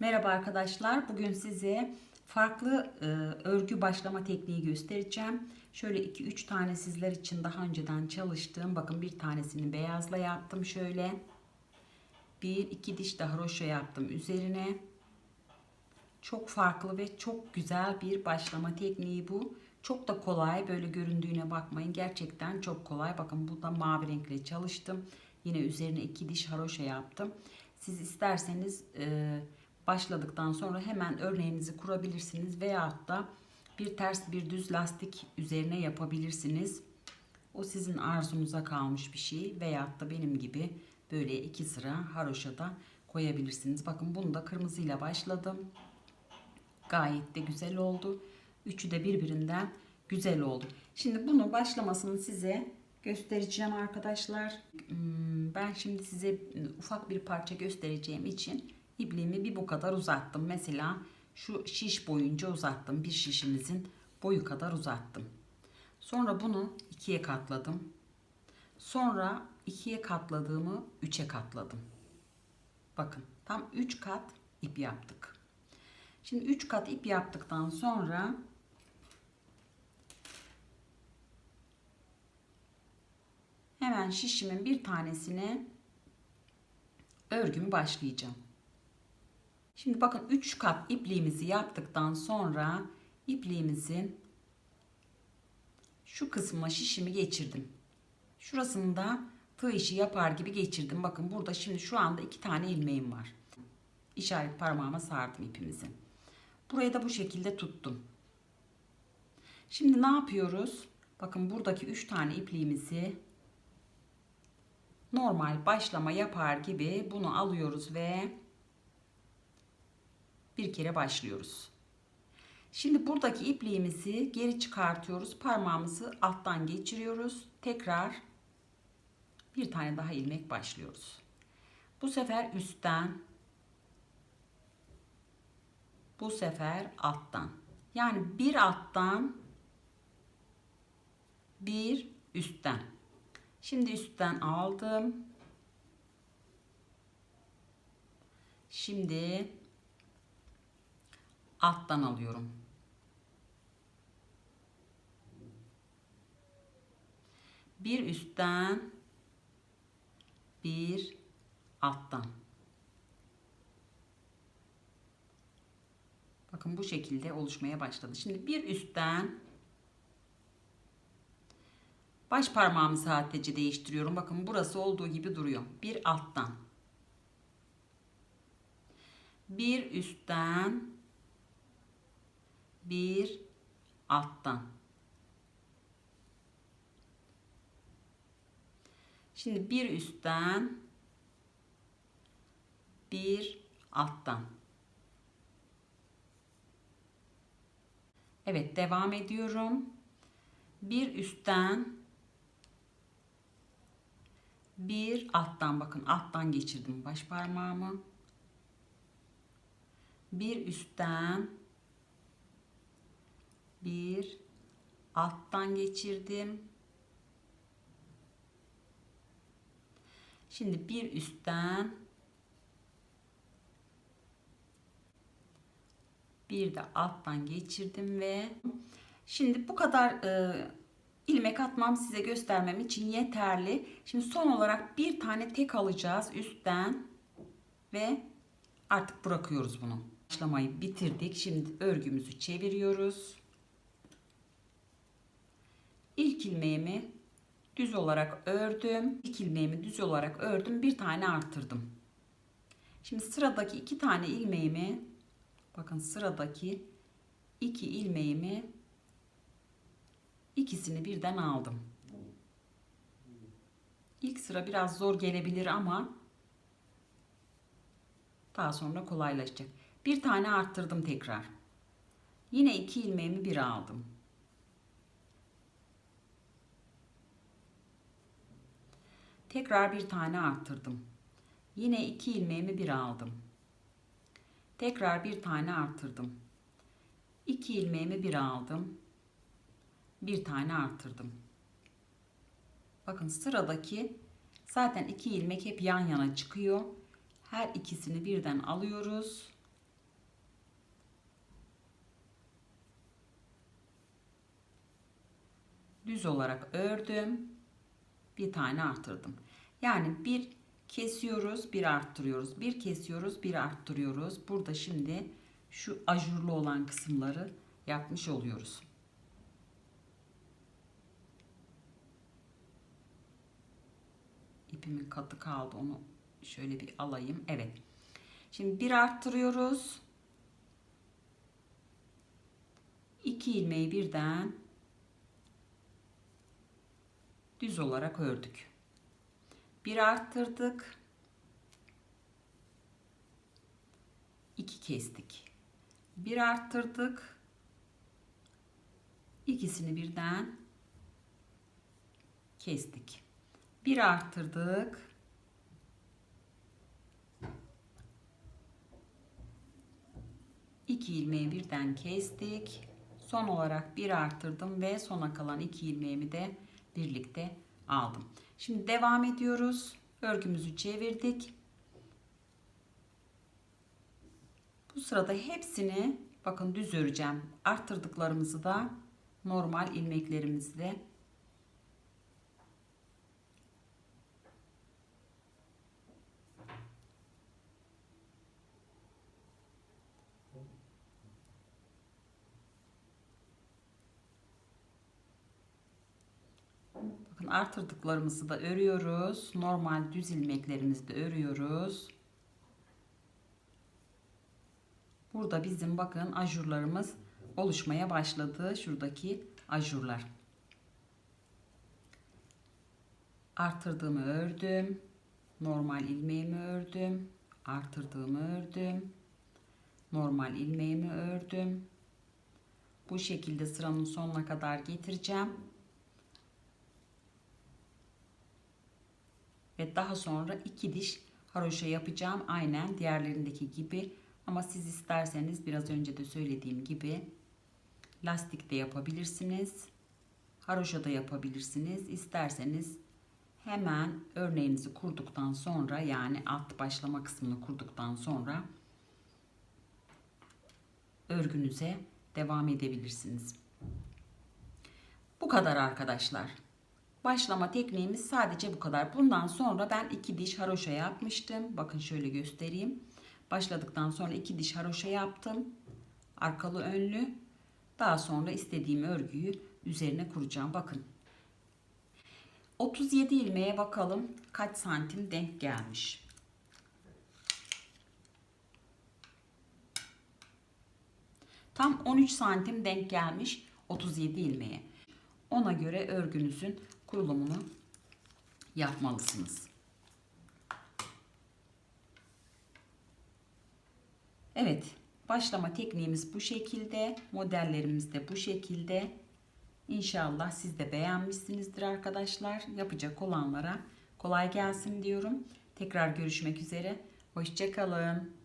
Merhaba arkadaşlar. Bugün size farklı e, örgü başlama tekniği göstereceğim. Şöyle 2-3 tane sizler için daha önceden çalıştığım. Bakın bir tanesini beyazla yaptım şöyle. Bir iki diş de haroşa yaptım üzerine. Çok farklı ve çok güzel bir başlama tekniği bu. Çok da kolay. Böyle göründüğüne bakmayın. Gerçekten çok kolay. Bakın burada mavi renkle çalıştım. Yine üzerine iki diş haroşa yaptım. Siz isterseniz e, başladıktan sonra hemen örneğinizi kurabilirsiniz veyahut da bir ters bir düz lastik üzerine yapabilirsiniz. O sizin arzunuza kalmış bir şey veyahut da benim gibi böyle iki sıra haroşada koyabilirsiniz. Bakın bunu da kırmızıyla başladım. Gayet de güzel oldu. Üçü de birbirinden güzel oldu. Şimdi bunu başlamasını size göstereceğim arkadaşlar. Hmm, Ben şimdi size ufak bir parça göstereceğim için ipliğimi bir bu kadar uzattım. Mesela şu şiş boyunca uzattım. Bir şişimizin boyu kadar uzattım. Sonra bunu ikiye katladım. Sonra ikiye katladığımı üçe katladım. Bakın tam 3 kat ip yaptık. Şimdi 3 kat ip yaptıktan sonra hemen şişimin bir tanesine örgümü başlayacağım. Şimdi bakın 3 kat ipliğimizi yaptıktan sonra ipliğimizin şu kısmına şişimi geçirdim. Şurasını da tığ işi yapar gibi geçirdim. Bakın burada şimdi şu anda iki tane ilmeğim var. İşaret parmağıma sardım ipimizi. Burayı da bu şekilde tuttum. Şimdi ne yapıyoruz? Bakın buradaki 3 tane ipliğimizi normal başlama yapar gibi bunu alıyoruz ve bir kere başlıyoruz. Şimdi buradaki ipliğimizi geri çıkartıyoruz. Parmağımızı alttan geçiriyoruz. Tekrar bir tane daha ilmek başlıyoruz. Bu sefer üstten bu sefer alttan. Yani bir alttan bir üstten. Şimdi üstten aldım. Şimdi alttan alıyorum. Bir üstten bir alttan. Bakın bu şekilde oluşmaya başladı. Şimdi bir üstten baş parmağımı sadece değiştiriyorum. Bakın burası olduğu gibi duruyor. Bir alttan. Bir üstten bir alttan. Şimdi bir üstten bir alttan. Evet devam ediyorum. Bir üstten bir alttan bakın alttan geçirdim baş parmağımı. Bir üstten bir alttan geçirdim. Şimdi bir üstten bir de alttan geçirdim ve şimdi bu kadar e, ilmek atmam size göstermem için yeterli. Şimdi son olarak bir tane tek alacağız üstten ve artık bırakıyoruz bunu. Başlamayı bitirdik. Şimdi örgümüzü çeviriyoruz. İlk ilmeğimi düz olarak ördüm. İlk ilmeğimi düz olarak ördüm. Bir tane arttırdım. Şimdi sıradaki iki tane ilmeğimi bakın sıradaki iki ilmeğimi ikisini birden aldım. İlk sıra biraz zor gelebilir ama daha sonra kolaylaşacak. Bir tane arttırdım tekrar. Yine iki ilmeğimi bir aldım. Tekrar bir tane arttırdım. Yine iki ilmeğimi bir aldım. Tekrar bir tane arttırdım. İki ilmeğimi bir aldım. Bir tane arttırdım. Bakın sıradaki Zaten iki ilmek hep yan yana çıkıyor. Her ikisini birden alıyoruz. Düz olarak ördüm. Bir tane arttırdım. Yani bir kesiyoruz, bir arttırıyoruz. Bir kesiyoruz, bir arttırıyoruz. Burada şimdi şu ajurlu olan kısımları yapmış oluyoruz. İpimin katı kaldı. Onu şöyle bir alayım. Evet. Şimdi bir arttırıyoruz. İki ilmeği birden düz olarak ördük. Bir arttırdık. iki kestik. Bir arttırdık. İkisini birden kestik. Bir arttırdık. İki ilmeği birden kestik. Son olarak bir arttırdım ve sona kalan iki ilmeğimi de birlikte aldım. Şimdi devam ediyoruz. Örgümüzü çevirdik. Bu sırada hepsini bakın düz öreceğim. Arttırdıklarımızı da normal ilmeklerimizle Bakın artırdıklarımızı da örüyoruz. Normal düz ilmeklerimizi de örüyoruz. Burada bizim bakın ajurlarımız oluşmaya başladı. Şuradaki ajurlar. Artırdığımı ördüm. Normal ilmeğimi ördüm. Artırdığımı ördüm. Normal ilmeğimi ördüm. Bu şekilde sıranın sonuna kadar getireceğim. Ve daha sonra iki diş haroşa yapacağım. Aynen diğerlerindeki gibi. Ama siz isterseniz biraz önce de söylediğim gibi lastik de yapabilirsiniz. Haroşa da yapabilirsiniz. İsterseniz hemen örneğinizi kurduktan sonra yani alt başlama kısmını kurduktan sonra örgünüze devam edebilirsiniz. Bu kadar arkadaşlar. Başlama tekniğimiz sadece bu kadar. Bundan sonra ben iki diş haroşa yapmıştım. Bakın şöyle göstereyim. Başladıktan sonra iki diş haroşa yaptım. Arkalı önlü. Daha sonra istediğim örgüyü üzerine kuracağım. Bakın. 37 ilmeğe bakalım kaç santim denk gelmiş. Tam 13 santim denk gelmiş 37 ilmeğe. Ona göre örgünüzün kurulumunu yapmalısınız. Evet, başlama tekniğimiz bu şekilde, modellerimiz de bu şekilde. İnşallah siz de beğenmişsinizdir arkadaşlar. Yapacak olanlara kolay gelsin diyorum. Tekrar görüşmek üzere. Hoşçakalın.